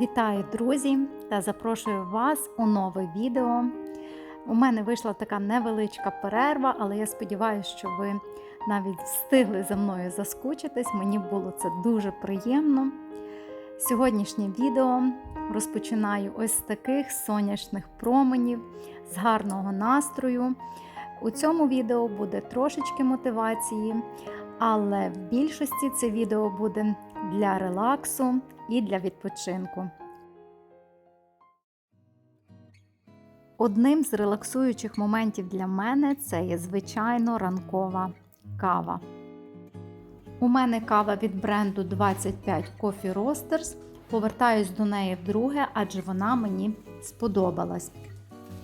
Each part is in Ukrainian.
Вітаю, друзі, та запрошую вас у нове відео. У мене вийшла така невеличка перерва, але я сподіваюся, що ви навіть встигли за мною заскучитись. Мені було це дуже приємно. Сьогоднішнє відео розпочинаю ось з таких сонячних променів, з гарного настрою. У цьому відео буде трошечки мотивації, але в більшості це відео буде для релаксу і для відпочинку. Одним з релаксуючих моментів для мене це є звичайно ранкова кава. У мене кава від бренду 25 Coffee Roasters. Повертаюсь до неї вдруге, адже вона мені сподобалась.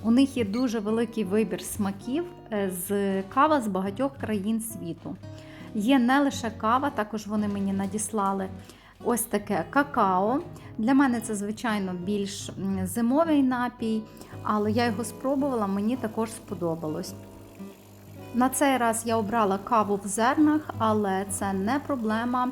У них є дуже великий вибір смаків з кава з багатьох країн світу. Є не лише кава, також вони мені надіслали ось таке какао. Для мене це, звичайно, більш зимовий напій, але я його спробувала, мені також сподобалось. На цей раз я обрала каву в зернах, але це не проблема.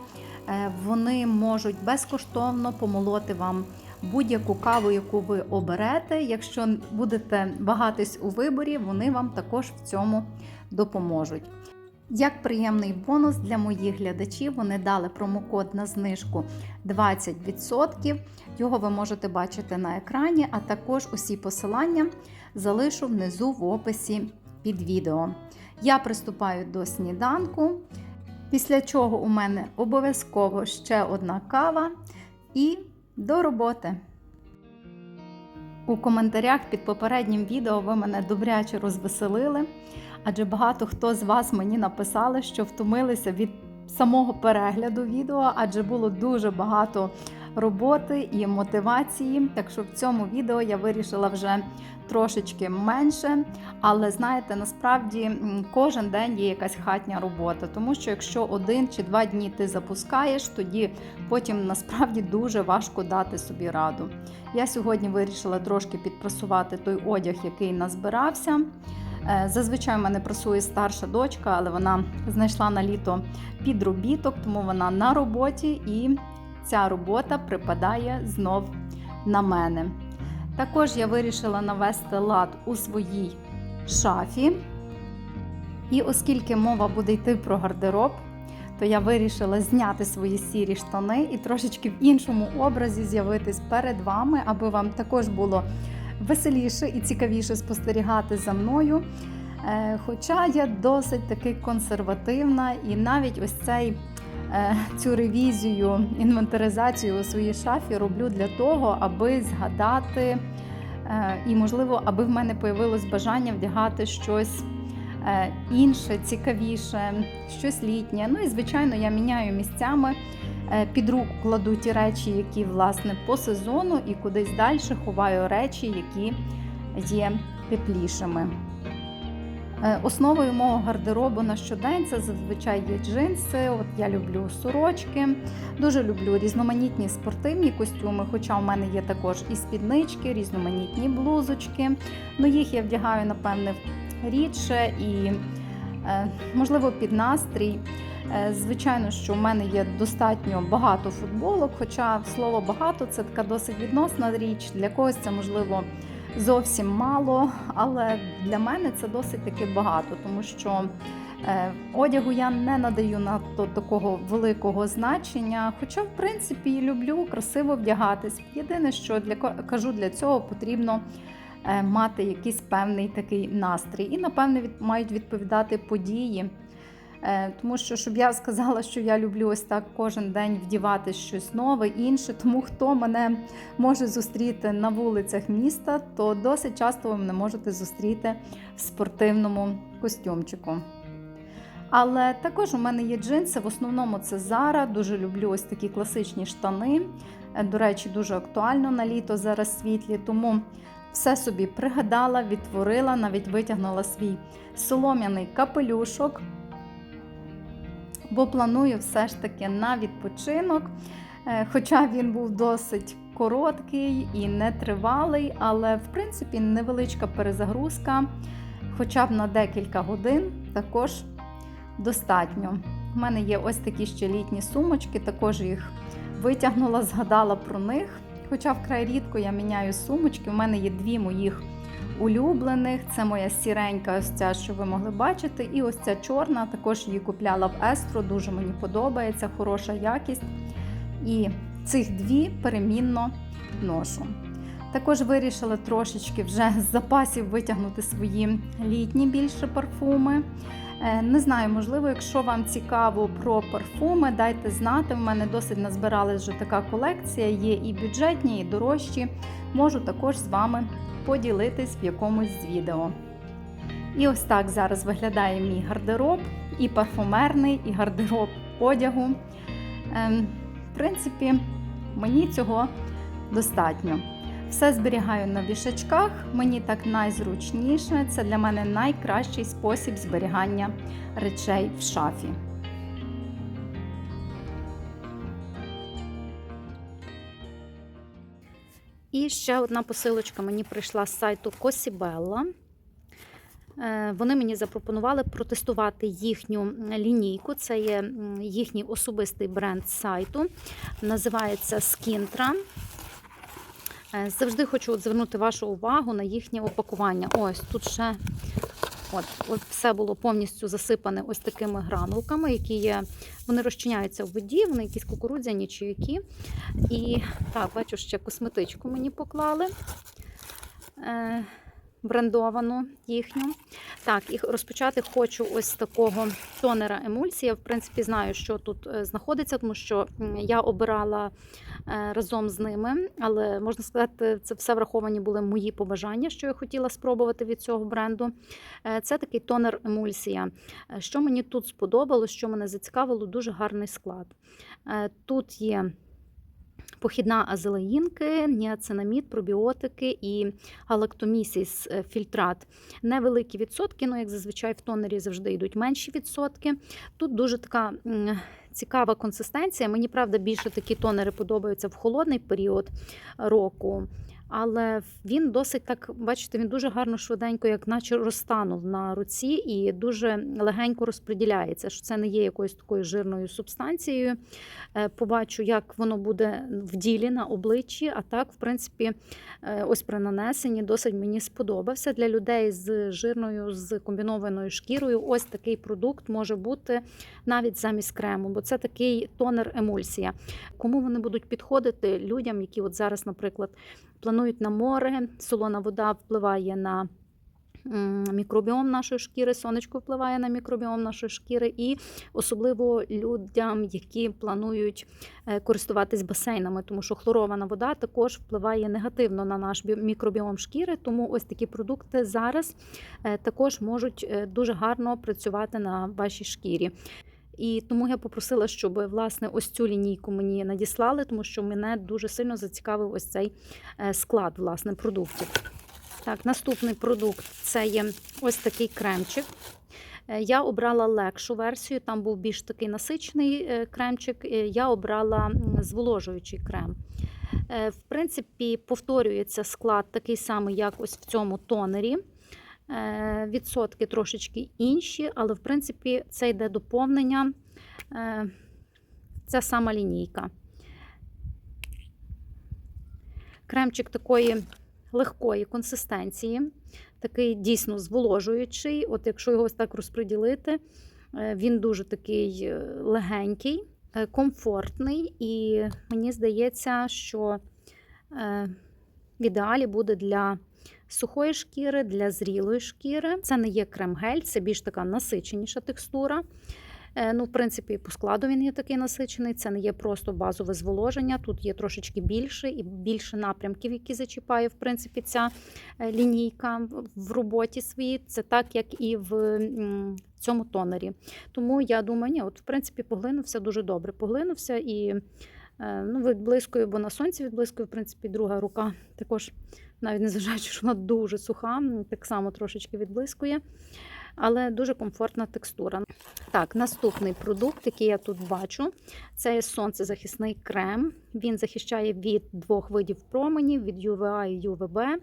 Вони можуть безкоштовно помолоти вам будь-яку каву, яку ви оберете. Якщо будете вагатись у виборі, вони вам також в цьому допоможуть. Як приємний бонус для моїх глядачів, вони дали промокод на знижку 20%. Його ви можете бачити на екрані, а також усі посилання залишу внизу в описі під відео. Я приступаю до сніданку, після чого у мене обов'язково ще одна кава і до роботи. У коментарях під попереднім відео ви мене добряче розвеселили, адже багато хто з вас мені написали, що втомилися від самого перегляду відео, адже було дуже багато роботи і мотивації. Так що в цьому відео я вирішила вже трошечки менше. Але знаєте, насправді кожен день є якась хатня робота, тому що якщо один чи два дні ти запускаєш, тоді потім насправді дуже важко дати собі раду. Я сьогодні вирішила трошки підпрасувати той одяг, який назбирався. Зазвичай в мене працює старша дочка, але вона знайшла на літо підробіток, тому вона на роботі і ця робота припадає знов на мене. Також я вирішила навести лад у своїй шафі. І оскільки мова буде йти про гардероб, то я вирішила зняти свої сірі штани і трошечки в іншому образі з'явитись перед вами, аби вам також було веселіше і цікавіше спостерігати за мною. Хоча я досить таки консервативна, і навіть ось цей цю ревізію, інвентаризацію у своїй шафі роблю для того, аби згадати, і, можливо, аби в мене появилось бажання вдягати щось інше, цікавіше, щось літнє. Ну і, звичайно, я міняю місцями. Під руку кладу ті речі, які власне по сезону, і кудись далі ховаю речі, які є теплішими. Основою мого гардеробу на щодень це зазвичай є джинси. От я люблю сорочки, дуже люблю різноманітні спортивні костюми, хоча у мене є також і спіднички, різноманітні блузочки. Ну їх я вдягаю, напевне, рідше і, можливо, під настрій. Звичайно, що в мене є достатньо багато футболок, хоча слово багато це така досить відносна річ. Для когось це можливо зовсім мало, але для мене це досить таки багато, тому що е, одягу я не надаю надто такого великого значення. Хоча, в принципі, люблю красиво вдягатись. Єдине, що для кажу, для цього потрібно. е, Мати якийсь певний такий настрій, і, напевне, від, мають відповідати події. Е, Тому що, щоб я сказала, що я люблю ось так кожен день вдівати щось нове, інше. Тому хто мене може зустріти на вулицях міста, то досить часто ви мене можете зустріти в спортивному костюмчику. Але також у мене є джинси, в основному це Zara, Дуже люблю ось такі класичні штани. Е, До речі, дуже актуально на літо зараз світлі, тому все собі пригадала, відтворила, навіть витягнула свій солом'яний капелюшок бо планую все ж таки на відпочинок. Хоча він був досить короткий і нетривалий, але в принципі невеличка перезагрузка, хоча б на декілька годин також достатньо. У мене є ось такі ще літні сумочки, також їх витягнула, згадала про них. Хоча вкрай рідко я міняю сумочки, у мене є дві моїх улюблених. Це моя сіренька, ось ця, що ви могли бачити. І ось ця чорна, також її купляла в Естро, дуже мені подобається, хороша якість. І цих дві перемінно ношу. Також вирішила трошечки вже з запасів витягнути свої літні більше парфуми. Е, Не знаю, можливо, якщо вам цікаво про парфуми, дайте знати. В мене досить назбиралась вже така колекція, є і бюджетні, і дорожчі. Можу також з вами поділитись в якомусь з відео. І ось так зараз виглядає мій гардероб, і парфумерний, і гардероб одягу. Ем, В принципі, мені цього достатньо. Все зберігаю на вішачках, мені так найзручніше. Це для мене найкращий спосіб зберігання речей в шафі. І ще одна посилочка мені прийшла з сайту Cosibella. Е, Вони мені запропонували протестувати їхню лінійку. Це є їхній особистий бренд сайту. Називається Skintra. Е, Завжди хочу звернути вашу увагу на їхнє опакування. Ось тут ще от, от все було повністю засипане ось такими гранулками, які є. Вони розчиняються в воді, вони якісь кукурудзяні чи які. І так, бачу, ще косметичку мені поклали. Е, брендовану їхню. Так, і розпочати хочу ось такого тонера емульсія. В принципі, знаю, що тут е, знаходиться, тому що я обирала е, разом з ними, але можна сказати, це все враховані були мої побажання, що я хотіла спробувати від цього бренду. Е, Це такий тонер емульсія. Що мені тут сподобалось, що мене зацікавило, дуже гарний склад. Тут є похідна азелаїнки, ніацинамід, пробіотики і галактомісіс е, фільтрат. Невеликі відсотки, ну як зазвичай в тонері завжди йдуть менші відсотки. Тут дуже така цікава консистенція. Мені правда більше такі тонери подобаються в холодний період року. Але він досить так, бачите, він дуже гарно швиденько, як наче розтанув на руці, і дуже легенько розподіляється, що це не є якоюсь такою жирною субстанцією. Е, Побачу, як воно буде в ділі на обличчі. А так, в принципі, е, ось при нанесенні досить мені сподобався. Для людей з жирною, з комбінованою шкірою. Ось такий продукт може бути навіть замість крему, бо це такий тонер-емульсія. Кому вони будуть підходити людям, які от зараз, наприклад, планують на море, солона вода впливає на мікробіом нашої шкіри, сонечко впливає на мікробіом нашої шкіри, і особливо людям, які планують е, користуватись басейнами, тому що хлорована вода також впливає негативно на наш мікробіом шкіри. Тому ось такі продукти зараз е, також можуть е, дуже гарно працювати на вашій шкірі. І тому я попросила, щоб власне ось цю лінійку мені надіслали, тому що мене дуже сильно зацікавив ось цей е, склад власне продуктів. Так, наступний продукт це є ось такий кремчик. Е, Я обрала легшу версію, там був більш такий насичений е, кремчик. Я обрала зволожуючий крем. В принципі, повторюється склад такий самий, як ось в цьому тонері. Е, Відсотки трошечки інші, але в принципі це йде доповнення. Е, Ця сама лінійка. Кремчик такої легкої консистенції, такий дійсно зволожуючий. От якщо його ось так розподілити, е, він дуже такий легенький, комфортний, і мені здається, що в ідеалі буде для сухої шкіри, для зрілої шкіри. Це не є крем-гель, це більш така насиченіша текстура. Е, Ну, в принципі, по складу він є такий насичений. Це не є просто базове зволоження. Тут є трошечки більше і більше напрямків, які зачіпає, в принципі, ця е, лінійка в- роботі своїй. Це так, як і в цьому тонері. Тому я думаю, ні, от в принципі поглинувся дуже добре. Поглинувся і ну, відблискує, бо на сонці відблискує, в принципі, друга рука також, навіть незважаючи, що вона дуже суха, так само трошечки відблискує. Але дуже комфортна текстура. Так, наступний продукт, який я тут бачу, це сонцезахисний крем. Він захищає від двох видів променів: від UVA і UVB,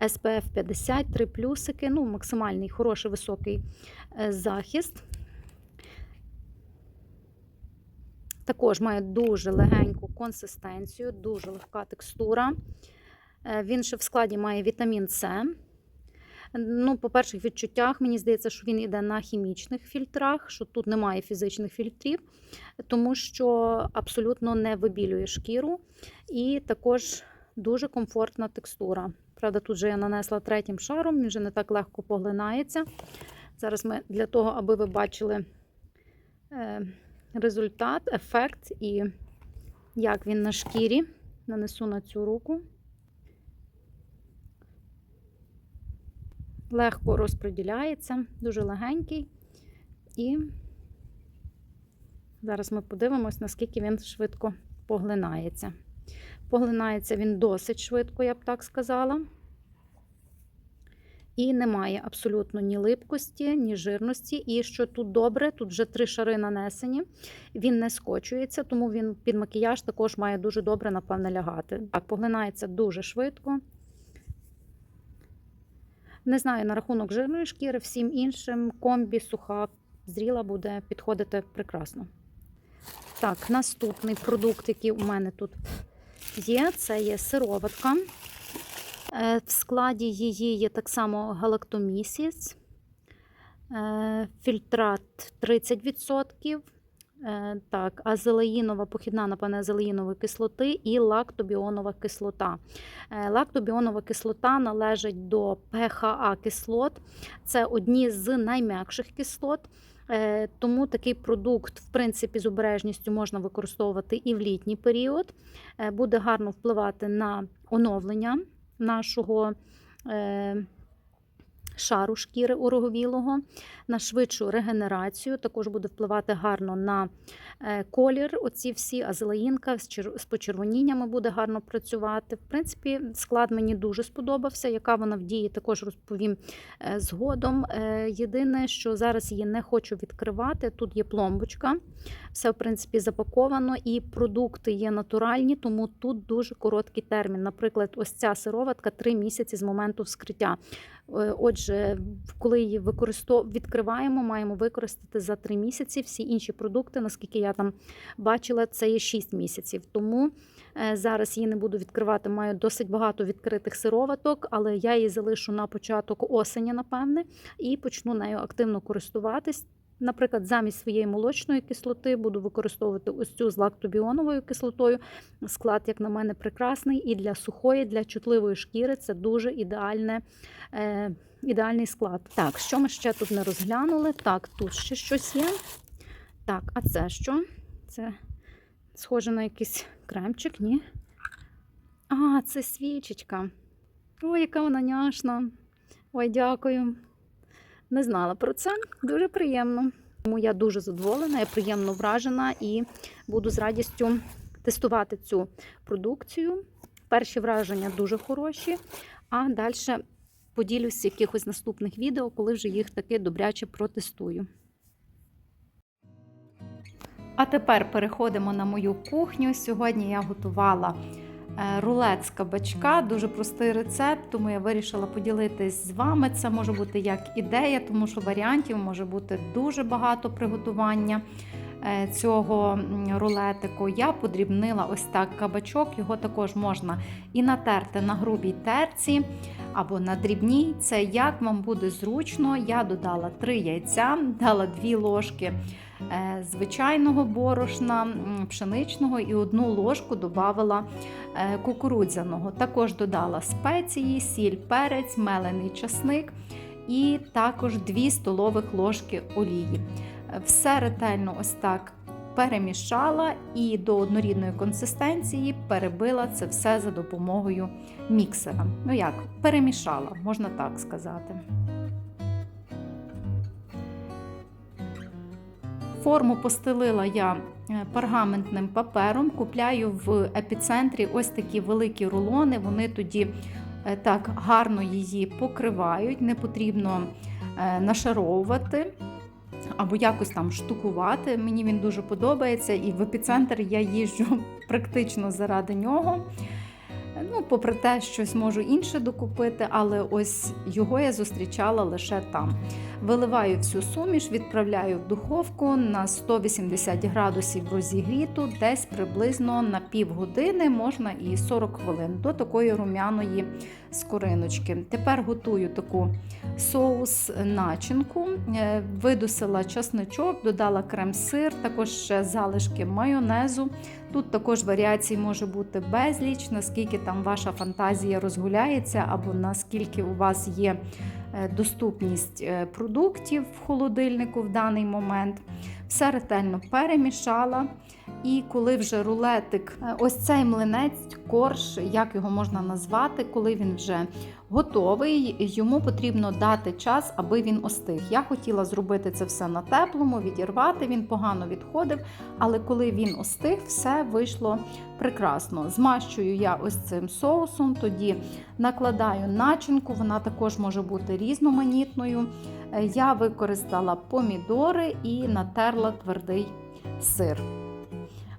SPF 50, 3 плюсики, ну, максимальний хороший високий е, захист. Також має дуже легеньку консистенцію, дуже легка текстура. Е, Він ще в складі має вітамін С. Ну, по перших відчуттях, мені здається, що він йде на хімічних фільтрах, що тут немає фізичних фільтрів, тому що абсолютно не вибілює шкіру. І також дуже комфортна текстура. Правда, тут же я нанесла третім шаром, він вже не так легко поглинається. Зараз ми для того, аби ви бачили е, результат, ефект і як він на шкірі, нанесу на цю руку. Легко розподіляється, дуже легенький. І зараз ми подивимось, наскільки він швидко поглинається. Поглинається він досить швидко, я б так сказала. І немає абсолютно ні липкості, ні жирності. І що тут добре, тут вже три шари нанесені, він не скочується, тому він під макіяж також має дуже добре, напевне, лягати. Так, поглинається дуже швидко. Не знаю на рахунок жирної шкіри, всім іншим комбі, суха, зріла буде підходити прекрасно. Так, наступний продукт, який у мене тут є, це є сироватка. Е, В складі її є так само галактомісіс, е, фільтрат 30%, е, так, азелеїнова, похідна, напевне, азелеїнової кислоти і лактобіонова кислота. Лактобіонова кислота належить до ПХА кислот. Це одні з найм'якших кислот. Тому такий продукт, в принципі, з обережністю можна використовувати і в літній період. Буде гарно впливати на оновлення нашого е, шару шкіри уроговілого, на швидшу регенерацію. Також буде впливати гарно на е, колір. Оці всі азелаїнка з почервоніннями буде гарно працювати. В принципі, склад мені дуже сподобався. Яка вона в дії, також розповім е, згодом. Е, Єдине, що зараз її не хочу відкривати. Тут є пломбочка, все в принципі запаковано, і продукти є натуральні, тому тут дуже короткий термін. Наприклад, ось ця сироватка 3 місяці з моменту вскриття. Е, Отже, коли її використов... відкриваємо, маємо використати за 3 місяці. Всі інші продукти, наскільки я там бачила, це є 6 місяців. Тому е, зараз її не буду відкривати. Маю досить багато відкритих сироваток, але я її залишу на початок осені, напевне, і почну нею активно користуватись. Наприклад, замість своєї молочної кислоти буду використовувати ось цю з лактобіоновою кислотою. Склад, як на мене, прекрасний. І для сухої, для чутливої шкіри це дуже ідеальне, е, ідеальний склад. Так, що ми ще тут не розглянули? Так, тут ще щось є. Так, а це що? Це схоже на якийсь кремчик, ні? А, це свічечка. Ой, яка вона няшна. Ой, дякую. Не знала про це. Дуже приємно. Тому я дуже задоволена, я приємно вражена і буду з радістю тестувати цю продукцію. Перші враження дуже хороші, а далі поділюсь в якихось наступних відео, коли вже їх таки добряче протестую. А тепер переходимо на мою кухню. Сьогодні я готувала рулет з кабачка, дуже простий рецепт, тому я вирішила поділитись з вами. Це може бути як ідея, тому що варіантів може бути дуже багато приготування е, цього рулетику. Я подрібнила ось так кабачок, його також можна і натерти на грубій терці або на дрібній. Це як вам буде зручно. Я додала 3 яйця, дала 2 ложки е, звичайного борошна, пшеничного і одну ложку додавала е, кукурудзяного. Також додала спеції, сіль, перець, мелений часник і також 2 столових ложки олії. Е, Все ретельно ось так перемішала і до однорідної консистенції перебила це все за допомогою міксера. Ну як, перемішала, можна так сказати. Форму постелила я е, пергаментним папером. Купляю в епіцентрі ось такі великі рулони. Вони тоді е, так гарно її покривають, не потрібно е, нашаровувати або якось там штукувати. Мені він дуже подобається, і в епіцентр я їжджу практично заради нього. Ну, попри те, щось можу інше докупити, але ось його я зустрічала лише там. Виливаю всю суміш, відправляю в духовку на 180 градусів розігріту, десь приблизно на півгодини, можна і 40 хвилин до такої рум'яної скориночки. Тепер готую таку соус начинку, Е, видусила чесничок, додала крем-сир, також ще залишки майонезу. Тут також варіацій може бути безліч, наскільки там ваша фантазія розгуляється, або наскільки у вас є е, доступність е, продуктів в холодильнику в даний момент. Все ретельно перемішала. І коли вже рулетик, е, ось цей млинець, корж, як його можна назвати, коли він вже готовий, йому потрібно дати час, аби він остиг. Я хотіла зробити це все на теплому, відірвати, він погано відходив, але коли він остиг, все вийшло прекрасно. Змащую я ось цим соусом, тоді накладаю начинку, вона також може бути різноманітною. Е, Я використала помідори і натерла твердий сир.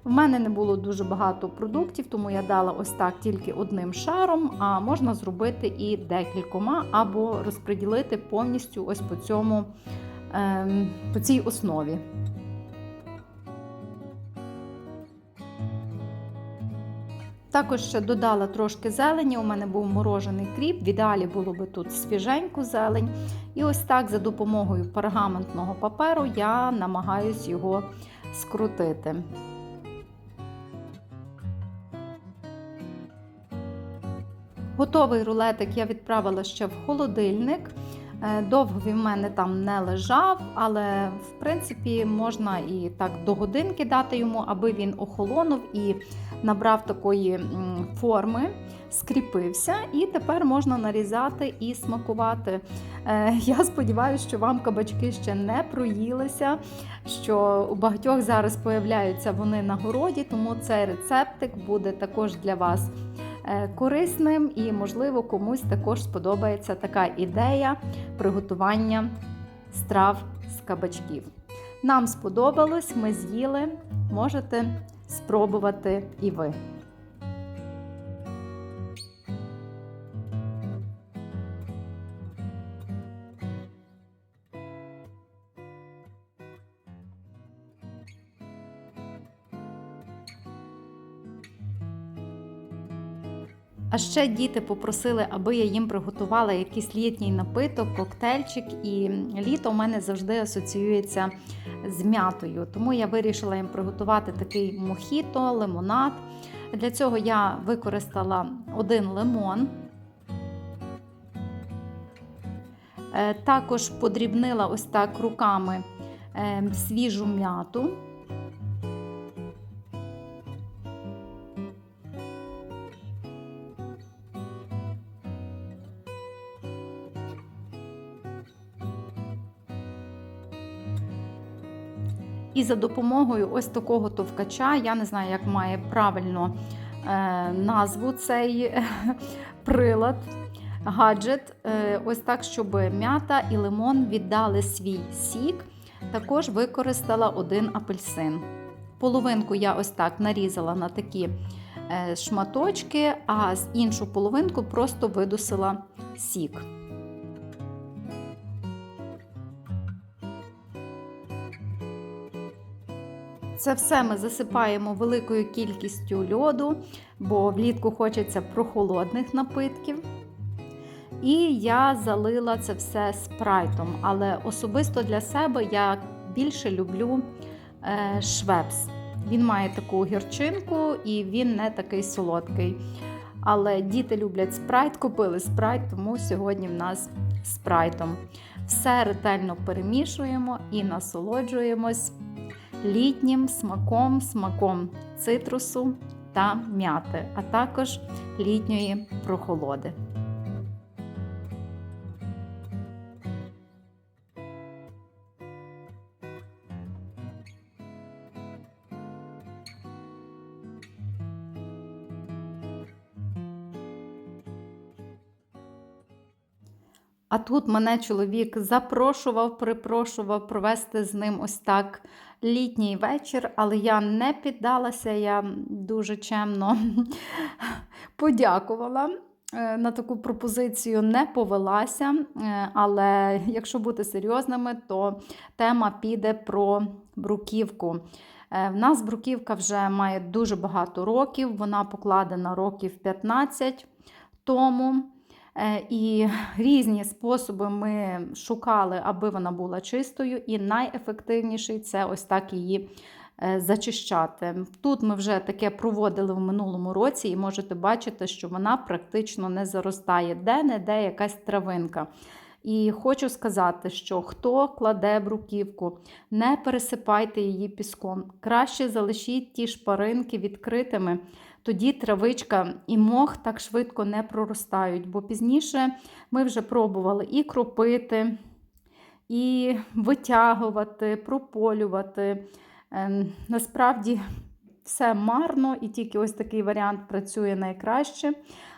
В мене не було дуже багато продуктів, тому я дала ось так тільки одним шаром, а можна зробити і декількома, або розподілити повністю ось по цьому ем, по цій основі. Також ще додала трошки зелені. У мене був морожений кріп. В ідеалі було би тут свіженьку зелень. І ось так за допомогою пергаментного паперу я намагаюсь його скрутити. Готовий рулетик я відправила ще в холодильник. Е, Довго він в мене там не лежав, але в принципі можна і так до годинки дати йому, аби він охолонув і набрав такої форми, скріпився, і тепер можна нарізати і смакувати. Е, Я сподіваюся, що вам кабачки ще не проїлися, що у багатьох зараз появляються вони на городі, тому цей рецептик буде також для вас корисним і, можливо, комусь також сподобається така ідея приготування страв з кабачків. Нам сподобалось, ми з'їли, можете спробувати і ви. Ще діти попросили, аби я їм приготувала якийсь літній напиток, коктейльчик, і літо у мене завжди асоціюється з м'ятою. Тому я вирішила їм приготувати такий мохіто, лимонад. Для цього я використала один лимон. Е, Також подрібнила ось так руками е, свіжу м'яту. За допомогою ось такого товкача, я не знаю, як має правильно е, назву цей е, прилад, гаджет. Е, ось так, щоб м'ята і лимон віддали свій сік. Також використала один апельсин. Половинку я ось так нарізала на такі шматочки, а з іншу половинку просто видусила сік. Це все ми засипаємо великою кількістю льоду, бо влітку хочеться прохолодних напитків. І я залила це все спрайтом. Але особисто для себе я більше люблю е, швепс. Він має таку гірчинку і він не такий солодкий. Але діти люблять спрайт, купили спрайт, тому сьогодні в нас спрайтом. Все ретельно перемішуємо і насолоджуємось літнім смаком, смаком цитрусу та м'яти, а також літньої прохолоди. А тут мене чоловік запрошував, припрошував провести з ним ось так літній вечір, але я не піддалася, я дуже чемно подякувала. е, На таку пропозицію не повелася, е, але якщо бути серйозними, то тема піде про бруківку. Е, В нас бруківка вже має дуже багато років, вона покладена років 15 тому. Е, І різні способи ми шукали, аби вона була чистою, і найефективніший це ось так її е, зачищати. Тут ми вже таке проводили в минулому році, і можете бачити, що вона практично не заростає, де-не-де якась травинка. І хочу сказати, що хто кладе бруківку, не пересипайте її піском. Краще залишіть ті шпаринки відкритими. Тоді травичка і мох так швидко не проростають, бо пізніше ми вже пробували і кропити, і витягувати, прополювати. Ем, Насправді все марно, і тільки ось такий варіант працює найкраще.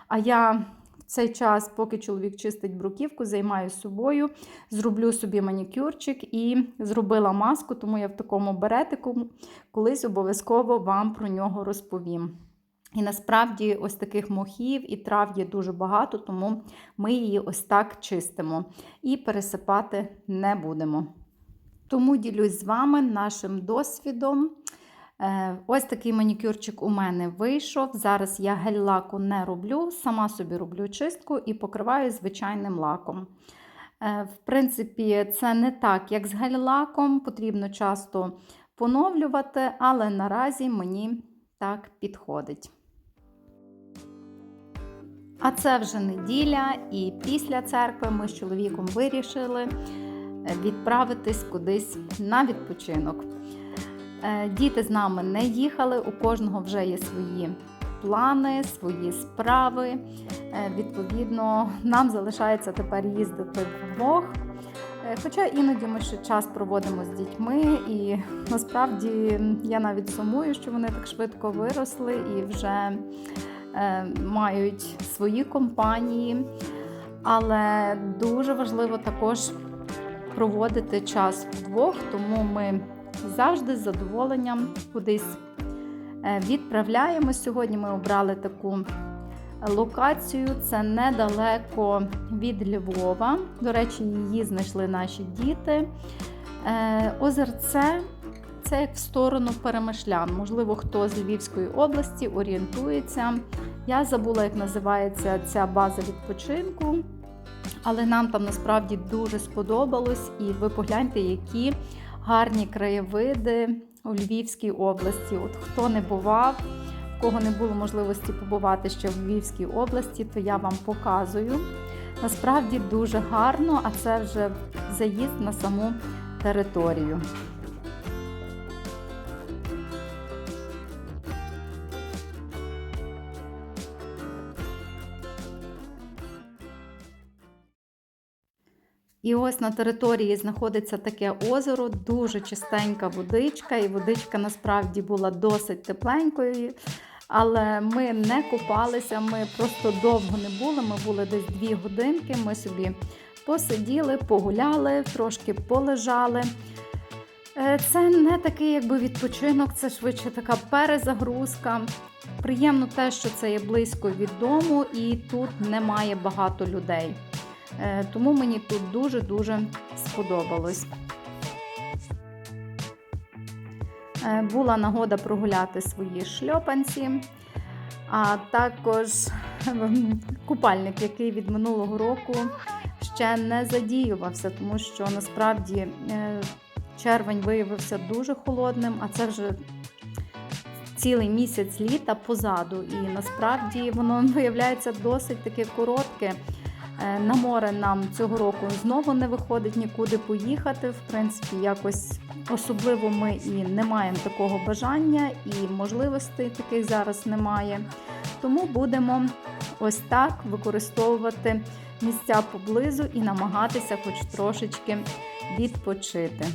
А я в цей час, поки чоловік чистить бруківку, займаюся собою, зроблю собі манікюрчик і зробила маску, тому я в такому беретику колись обов'язково вам про нього розповім. І насправді ось таких мохів і трав є дуже багато, тому ми її ось так чистимо і пересипати не будемо. Тому ділюсь з вами нашим досвідом. Е, Ось такий манікюрчик у мене вийшов. Зараз я гель-лаку не роблю, сама собі роблю чистку і покриваю звичайним лаком. Е, В принципі, це не так, як з гель-лаком, потрібно часто поновлювати, але наразі мені так підходить. А це вже неділя, і після церкви ми з чоловіком вирішили відправитись кудись на відпочинок. Е, Діти з нами не їхали, у кожного вже є свої плани, свої справи. Е, Відповідно, нам залишається тепер їздити вдвох. Е, Хоча іноді ми ще час проводимо з дітьми, і насправді я навіть сумую, що вони так швидко виросли і вже е, мають свої компанії. Але дуже важливо також проводити час вдвох, тому ми завжди з задоволенням кудись е, відправляємо. Сьогодні ми обрали таку локацію. Це недалеко від Львова. До речі, її знайшли наші діти. Е, Озерце це як в сторону перемишлян. Можливо, хто з Львівської області орієнтується. Я забула, як називається ця база відпочинку. Але нам там насправді дуже сподобалось, і ви погляньте, які гарні краєвиди у Львівській області. От хто не бував, в кого не було можливості побувати ще в Львівській області, то я вам показую. Насправді дуже гарно, а це вже заїзд на саму територію. І ось на території знаходиться таке озеро, дуже чистенька водичка, і водичка насправді була досить тепленькою. Але ми не купалися, ми просто довго не були. Ми були десь дві годинки. Ми собі посиділи, погуляли, трошки полежали. Е, Це не такий якби відпочинок, це швидше така перезагрузка. Приємно те, що це є близько від дому і тут немає багато людей. Е, Тому мені тут дуже-дуже сподобалось. Е, Була нагода прогуляти свої шльопанці, а також купальник, який від минулого року ще не задіювався, тому що насправді е, червень виявився дуже холодним, а це вже цілий місяць літа позаду. І насправді воно виявляється досить таке коротке. Е, На море нам цього року знову не виходить нікуди поїхати. В принципі, якось особливо ми і не маємо такого бажання, і можливостей таких зараз немає. Тому будемо ось так використовувати місця поблизу і намагатися хоч трошечки відпочити.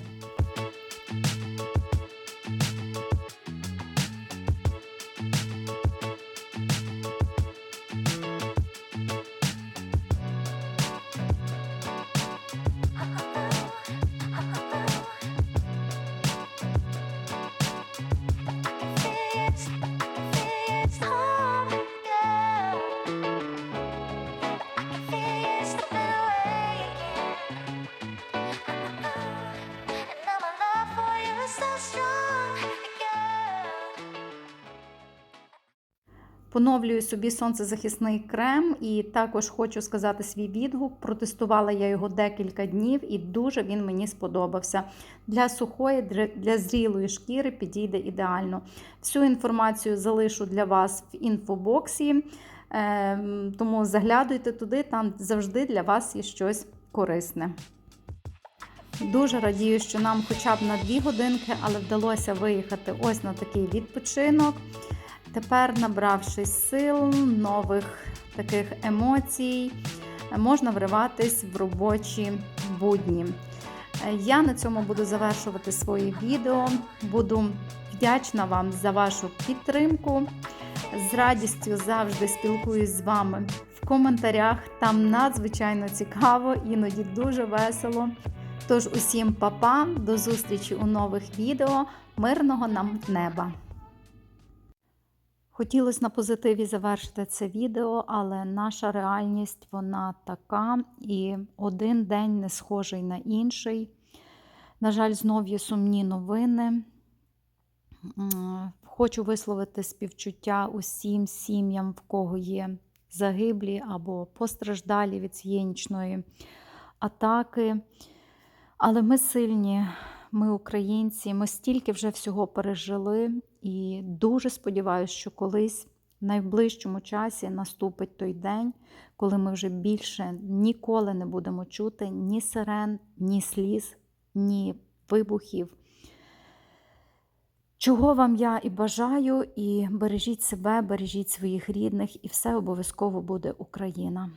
Поновлюю собі сонцезахисний крем і також хочу сказати свій відгук. Протестувала я його декілька днів і дуже він мені сподобався. Для сухої, для зрілої шкіри підійде ідеально. Всю інформацію залишу для вас в інфобоксі, ем, тому заглядуйте туди, там завжди для вас є щось корисне. Дуже радію, що нам хоча б на дві годинки, але вдалося виїхати ось на такий відпочинок. Тепер, набравшись сил, нових таких емоцій, можна вриватись в робочі будні. Я на цьому буду завершувати своє відео. Буду вдячна вам за вашу підтримку. З радістю завжди спілкуюсь з вами в коментарях. Там надзвичайно цікаво, іноді дуже весело. Тож усім папа, до зустрічі у нових відео. Мирного нам неба! Хотілося на позитиві завершити це відео, але наша реальність вона така, і один день не схожий на інший. На жаль, знов є сумні новини. Хочу висловити співчуття усім сім'ям, в кого є загиблі або постраждалі від цієї атаки. Але ми сильні, ми українці, ми стільки вже всього пережили, і дуже сподіваюся, що колись в найближчому часі наступить той день, коли ми вже більше ніколи не будемо чути ні сирен, ні сліз, ні вибухів. Чого вам я і бажаю, і бережіть себе, бережіть своїх рідних, і все обов'язково буде Україна.